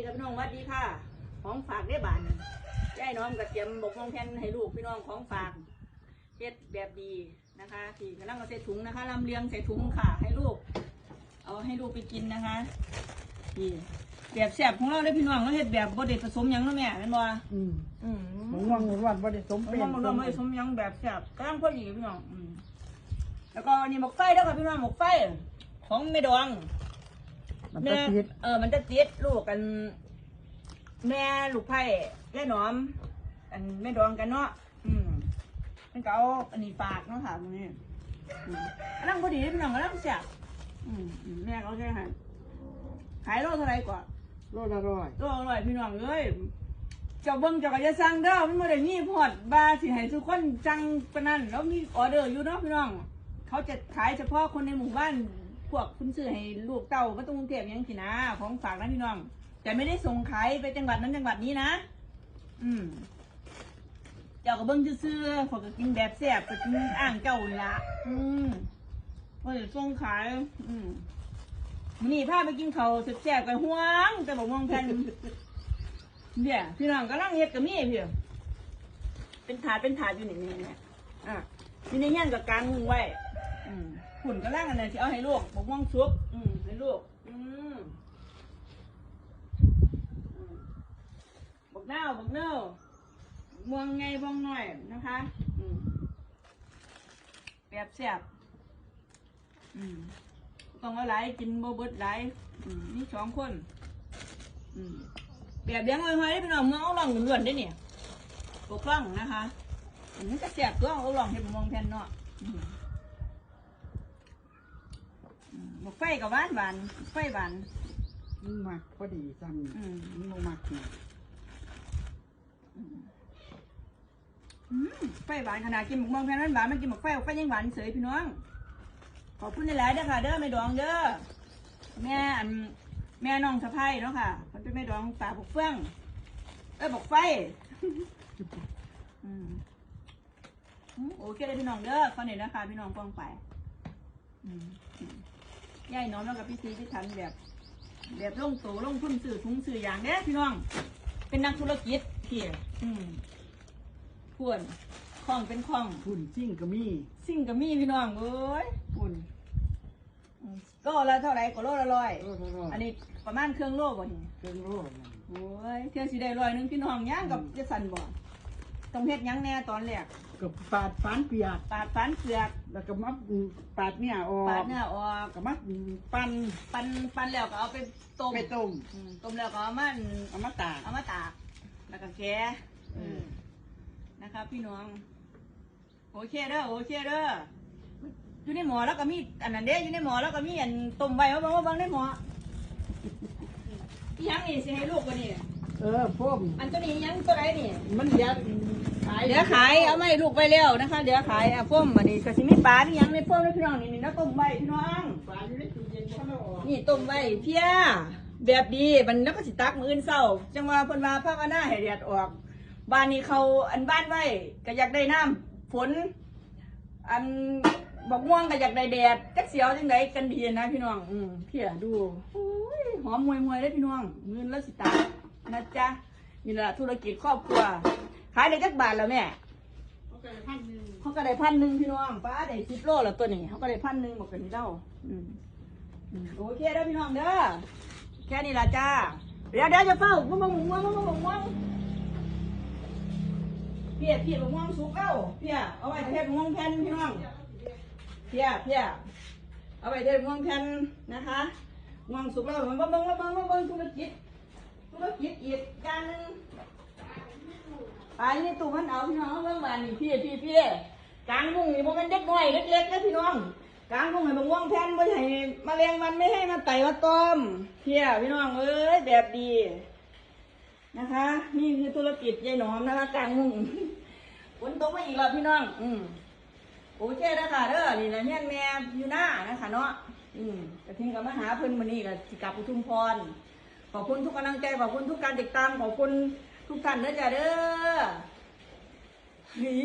ดีครับพี่น้องสวัสดีค่ะ ของฝากได้บานยายน้อมกับเตรียมบกมองแผ่นให้ลูกพี่น้องของฝากเฮ็ดแบบดีนะคะที่กำลังเอาใส่ถุงนะคะลำเลียงใส่ถุงค่ะ ให้ลูก เอาให้ลูกไปกินนะคะนี่แบบแซ่บของเราเลยพี่น้องเราเฮ็ดแบบบ่ได้ผสมหยังเนาะแม่แม่นบ่อืมอืมหมงม่วงหมงวันบ่ได้สมผเป็นมว่ามันบ่ได้ผสมหยังแบบแซ่บกำลังพอดีพี่น้องอืมแล้วก็นี่หมกไฟแล้วค่ะพี่น้องหมกไฟของแม่ดวง มันแม่จะติดเออ มันจะติดลูกกัน แม่ลูกไผ่แม่หนอม อันแม่ดองกันเนาะอืมมันก็เอาอันนี้ฝากเนาะค่ะตรงนี้อืมอันนั้นพอดีพี่น้องก็รับเสียบอืมอืมแม่เขาใช่ค่ะขายโลเท่าไหรกว่าโลละร้อยโลอร่อยพี่น้องเอ้ยเจ้าเบิ้งเจ้าก็จะสั่งเด้อมันไม่ได้มีพอดบาสิให้ทุกคนจังปานนั้นแล้วมีออเดอร์อยู่เนาะพี่น้อง เขาจะขายเฉพาะคนในหมู่บ้าน พวกคุณซื้อให้ลูกเต้าก็ต้องกรุงเทพยังสินะของฝากนะพี่น้อง แต่ไม่ได้ส่งขายไปจังหวัดนั้นจังหวัดนี้นะ อืม เจ้าก็เบิ้งซื่อๆขอยก็กินแบบแซ่บก็กินอ่างเจ้าละอืมว่าจะส่งขาย อืมมื้อนี่พาไปกินเขาวแซ่บๆกันห่วงแต่บอกมองแผ่นเดี๋ยพี่น้องก็ลังเฮ็ดกับมี่พี่เป็นถาดเป็นถาดอยู่นี่นี่นี่อะมีในเงี้ยนกับกลางมุงไว้ หุ่นก็ล่างอันนั้นที่เอาให้ลูกบอกม่วงซุปอืมให้ลูก อืมบอกเน่าบอกเน่าม่วงไงบ้องหน่อยนะคะอืมแบบแซ่บอืมต้องเอาหลายกินโบเบิดหลายอืมนี่สองคน อืมแบบเลี้ยงไว้ไว้ได้เป็นเอาเมืองเอาหลองเหมือนๆได้เนี่ยปกล่องนะคะอืมมันก็แซ่บตัวเอาหลองให้ผมมองแผ่นเนาะ อืมหมกไฟกับหวานหวานหมกไฟหวานมันมักพอดีซ้อืมำมันบ่มักนี่อืมไฟหวานขนาดกินหมกมองแพนหวานหวานมันกินหมกไฟหมกไฟยังหวานเสยพี่น้อง ขอบคุณหลายๆเด้อค่ะ เด้อแม่ดองเด้อแม่อันแม่น้องสะพ้ายเนาะค่ะมันเป็นแม่ดองตาบกเฟื่องเอ้ยบกไฟอืมอืมโอเคเลยพี่น้องเด้อเขาเนี่ยนะคะ พี่น้องฟังไป อืมอืม ย่ายน้องแล้วกับพี่ซีพี่ทันแบบ แบบลงโตลงทุนสื่อทุงสื่ออย่างเนี้ยพี่น้อง เป็นนักธุรกิจพี่อืมพวนคล่องเป็นคล่องหุ่นซิ่งก็มีสิ่งกับมีพี่น้องเอ้ยพุ่นอืมโลละเท่าไหร่ก็โลละร้อยโลละร้อยอันนี้ประมาณเครื่องโลบ่นี่เครื่องโลนั่นโอ้ยเที่ยวสิได้ร้อยหนึงพี่น้องย่างกับจะสั่นบ่ต้องเฮ็ดหยังแน่ตอนแรก กับปาดฟานเปียกปาดฟันเปลือกแล้วก็มาปาดเนี่ยออกปาดเนื้อออกก็มาปั้นปันปันแล้วก็เอาไปต้มไปต้มอืมต้มแล้วก็เอามันเอามาตากเอามาตากแล้วก็แช่อืมนะครับพี่น้อง โอเคเด้อโอเคเด้ออยู่ในหมอแล้วก็มีอันนั้นเด้อยู่ในหมอแล้วก็มีอันต้มไว้มาเบังมาเบังในหมออีหยังนี่สิให้ลูกกว่านี่เออพ่มอันตัวนี้อีหยังตัวไหนนี่ มันเหลือขาย เดี๋ยวขายเอาไม่ลูกไปเร็วนะคะ เดี๋ยวขายอะพ่มอันนี้ก็สิมีปลาที่ยังในพ่มนะพี่น้องนี่นี่นะต้มไว้พี่น้องปาดอยู่ในตู้เย็นเขาออกนี่ต้มไว้เพียแบบดีมันแล้วก็สิตักมืออื่นเศร้าจังว่าเพิ่นว่าภาคหน้าให้แดดออก บ้านนี้เขาอันบ้านไว้ก็อยากได้น้ำฝน อันบอกม่วงก็อยากได้แดดจักเสียวจังไดกันดีนะพี่น้องอืมเพียดูหอมมวยมวยเลยพี่น้องเงินแล้วสิตานะจ๊ะนี่แหละธุรกิจครอบครัว ขายได้จักบาทแล้วแม่เขาก็ได้พันหนึ่งเขาก็ได้พันหนึ่งพี่น้องป้าได้สิบโลแล้วตัวนี้เขาก็ได้พันหนึ่งบอกกันนี่เล่าอืมอืมโอเคเด้อพี่น้องเด้อแค่นี้ละจ้าเดี๋ยวเดี๋ยวจะเฝ้ามึงมึงมึงมึงมึงมึงมึงเพียเพียมึงมึงสุกเอ้าเพียเอาไว้เทศมึงแผ่นพี่น้องเพียเพียเอาไว้เทศมึงแผ่นนะคะมึงสุกแล้วมึงมึงมึงมึงมึงมึงมึงธุรกิจธุรกิจอีกการหนึง ไปนี่ตู้มันเอาพี่น้องเรื่องบ้านนี่พี่พี่พี่กลางมุ้งนี่บ่แมันเด็กน้อยเล็กๆนะพี่น้องกลางมุ้งให้บังว่องแทนบ่ให้มาเลี้ยงมันไม่ให้มาไต่มาต้มเพียพี่น้องเอ้ยแบบดีนะคะ นี่คือธุรกิจยายหนอมนะคะกลางมุ้งฝนตกมาอีกแล้วพี่น้อง อืมโอเคนะคะเด้อนี่แหละเนี่ยแม่อยู่หน้านะคะเนาะอืมกระทิงกับมาหาเพิ่นมื้อนี้ก็สิกลับอุทุมพรขอบคุณทุกกำลังใจขอบคุณทุกการติดตามขอบคุณ ทุกท่านเด้อจ้าเด้อหี